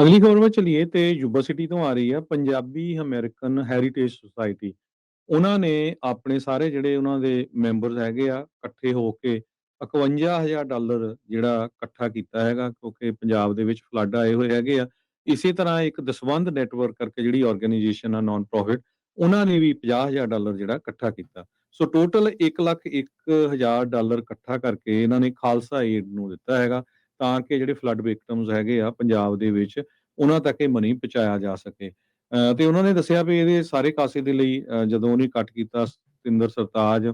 ਅਗਲੀ ਖਬਰ ਵੱਲ ਚਲੀਏ ਤੇ ਯੂਬਾ ਸਿਟੀ ਤੋਂ ਆ ਰਹੀ ਆ ਪੰਜਾਬੀ ਅਮਰੀਕਨ ਹੈਰੀਟੇਜ ਸੁਸਾਇਟੀ ਉਹਨਾਂ ਨੇ ਆਪਣੇ ਸਾਰੇ ਜਿਹੜੇ ਉਹਨਾਂ ਦੇ ਮੈਂਬਰਸ ਹੈਗੇ ਆ, ਇਕੱਠੇ ਹੋ ਕੇ 51000 ਡਾਲਰ ਜਿਹੜਾ ਇਕੱਠਾ ਕੀਤਾ ਹੈਗਾ, ਕਿਉਂਕਿ ਪੰਜਾਬ ਦੇ ਵਿੱਚ ਫਲੱਡ ਆਏ ਹੋਏ ਹੈਗੇ ਆ। ਇਸੇ ਤਰ੍ਹਾਂ ਇੱਕ ਦਸਵੰਧ ਨੈਟਵਰਕ ਕਰਕੇ ਜਿਹੜੀ ਆਰਗੇਨਾਈਜੇਸ਼ਨ ਆ ਨਾਨ ਪ੍ਰੋਫਿਟ ਉਹਨਾਂ ਨੇ ਵੀ 50000 ਡਾਲਰ ਜਿਹੜਾ ਇਕੱਠਾ ਕੀਤਾ। ਸੋ ਟੋਟਲ 1 ਲੱਖ 1000 ਡਾਲਰ ਇਕੱਠਾ ਕਰਕੇ ਇਹਨਾਂ ਨੇ ਖਾਲਸਾ ਏਡ ਨੂੰ ਦਿੱਤਾ ਹੈਗਾ। ਤਾਂ ਕਿ ਜਿਹੜੇ ਫਲੱਡ ਵਿਕਟਮਸ ਹੈਗੇ ਆ ਪੰਜਾਬ ਦੇ ਵਿੱਚ, ਉਹਨਾਂ ਤੱਕ ਇਹ ਮਨੀ ਪਹੁੰਚਾਇਆ ਜਾ ਸਕੇ। ਤੇ ਉਹਨਾਂ ਨੇ ਦੱਸਿਆ ਵੀ ਇਹਦੇ ਸਾਰੇ ਕਾਸੇ ਦੇ ਲਈ, ਅਹ ਜਦੋਂ ਉਹਨੇ ਕੱਟ ਕੀਤਾ ਸਤਿੰਦਰ ਸਰਤਾਜ,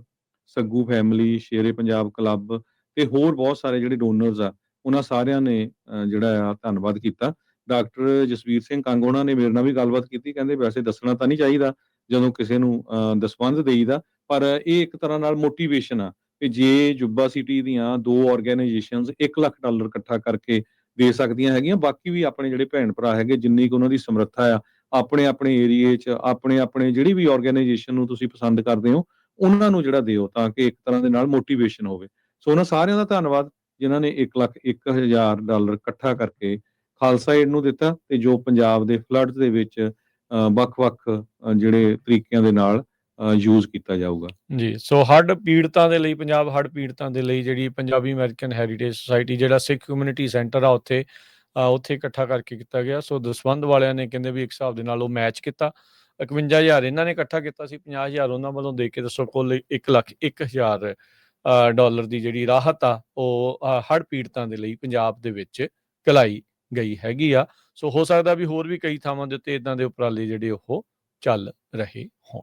ਸੱਗੂ ਫੈਮਿਲੀ ਸ਼ੇਰੇ ਪੰਜਾਬ ਕਲੱਬ ਤੇ ਹੋਰ ਬਹੁਤ ਸਾਰੇ ਜਿਹੜੇ ਡੋਨਰਸ ਆ, ਉਹਨਾਂ ਸਾਰਿਆਂ ਨੇ ਜਿਹੜਾ ਆ ਧੰਨਵਾਦ ਕੀਤਾ। ਡਾਕਟਰ ਜਸਵੀਰ ਸਿੰਘ ਕੰਗ ਉਹਨਾਂ ਨੇ ਮੇਰੇ ਨਾਲ ਵੀ ਗੱਲਬਾਤ ਕੀਤੀ, ਕਹਿੰਦੇ ਵੈਸੇ ਦੱਸਣਾ ਤਾਂ ਨਹੀਂ ਚਾਹੀਦਾ ਜਦੋਂ ਕਿਸੇ ਨੂੰ, ਅਹ ਦਸਵੰਧ ਦੇਈਦਾ, ਪਰ ਇਹ ਇੱਕ ਤਰ੍ਹਾਂ ਨਾਲ ਮੋਟੀਵੇਸ਼ਨ ਆ। ਕਿ ਜੇ ਜੁੱਬਾ ਸਿਟੀ ਦੀਆਂ ਦੋ ਆਰਗੇਨਾਈਜੇਸ਼ਨਸ 1 ਲੱਖ ਡਾਲਰ ਇਕੱਠਾ ਕਰਕੇ ਦੇ ਸਕਦੀਆਂ ਹੈਗੀਆਂ, ਬਾਕੀ ਵੀ ਆਪਣੇ ਜਿਹੜੇ ਭੈਣ ਭਰਾ ਹੈਗੇ, ਜਿੰਨੀ ਕੁ ਉਹਨਾਂ ਦੀ ਸਮਰੱਥਾ ਆ, ਆਪਣੇ ਆਪਣੇ ਏਰੀਏ 'ਚ, ਆਪਣੇ ਆਪਣੇ ਜਿਹੜੀ ਵੀ ਆਰਗੇਨਾਈਜੇਸ਼ਨ ਨੂੰ ਤੁਸੀਂ ਪਸੰਦ ਕਰਦੇ ਹੋ, ਉਹਨਾਂ ਨੂੰ ਜਿਹੜਾ ਦਿਓ ਤਾਂ ਕਿ ਇੱਕ ਤਰ੍ਹਾਂ ਦੇ ਨਾਲ ਮੋਟੀਵੇਸ਼ਨ ਹੋਵੇ। ਸੋ ਉਹਨਾਂ ਸਾਰਿਆਂ ਦਾ ਧੰਨਵਾਦ, ਜਿਨ੍ਹਾਂ ਨੇ 1 ਲੱਖ 1000 ਡਾਲਰ ਇਕੱਠਾ ਕਰਕੇ ਖਾਲਸਾ ਏਡ ਨੂੰ ਦਿੱਤਾ ਤੇ ਜੋ ਪੰਜਾਬ ਦੇ ਫਲੱਡਸ ਦੇ ਵਿੱਚ ਵੱਖ-ਵੱਖ ਜਿਹੜੇ ਤਰੀਕਿਆਂ ਦੇ ਨਾਲ ਯੂਜ਼ ਕੀਤਾ ਜਾਊਗਾ। ਜੀ ਸੋ ਹੱਡ ਪੀੜਤਾਂ ਦੇ ਲਈ ਪੰਜਾਬ ਹੜ੍ਹ ਪੀੜਤਾਂ ਦੇ ਲਈ ਜਿਹੜੀ ਪੰਜਾਬੀ ਅਮਰੀਕਨ ਹੈਰੀਟੇਜ ਸੁਸਾਇਟੀ ਜਿਹੜਾ ਸਿੱਖ ਕਮਿਊਨਿਟੀ ਸੈਂਟਰ ਆ ਉੱਥੇ ਉੱਥੇ ਇਕੱਠਾ ਕਰਕੇ ਕੀਤਾ ਗਿਆ। ਸੋ ਦਸਵੰਧ ਵਾਲਿਆਂ ਨੇ ਕਹਿੰਦੇ ਵੀ ਇੱਕ ਹਿਸਾਬ ਦੇ ਨਾਲ ਉਹ ਮੈਚ ਕੀਤਾ। 51000 ਇਹਨਾਂ ਨੇ ਇਕੱਠਾ ਕੀਤਾ ਸੀ 50000 ਉਹਨਾਂ ਵੱਲੋਂ ਦੇ ਕੇ ਦੱਸੋ ਕੁੱਲ 1 ਲੱਖ 1000 ਅ, ਡਾਲਰ ਦੀ ਜਿਹੜੀ ਰਾਹਤ ਆ ਉਹ ਹੜ੍ਹ ਪੀੜਤਾਂ ਦੇ ਲਈ ਪੰਜਾਬ ਦੇ ਵਿੱਚ ਕਲਾਈ ਗਈ ਹੈਗੀ ਆ। ਸੋ ਹੋ ਸਕਦਾ ਵੀ ਹੋਰ ਵੀ ਕਈ ਥਾਵਾਂ ਦੇ ਉੱਤੇ ਇਦਾਂ ਦੇ ਉਪਰਾਲੇ ਜਿਹੜੇ ਉਹ ਚੱਲ ਰਹੇ ਹੋਣ।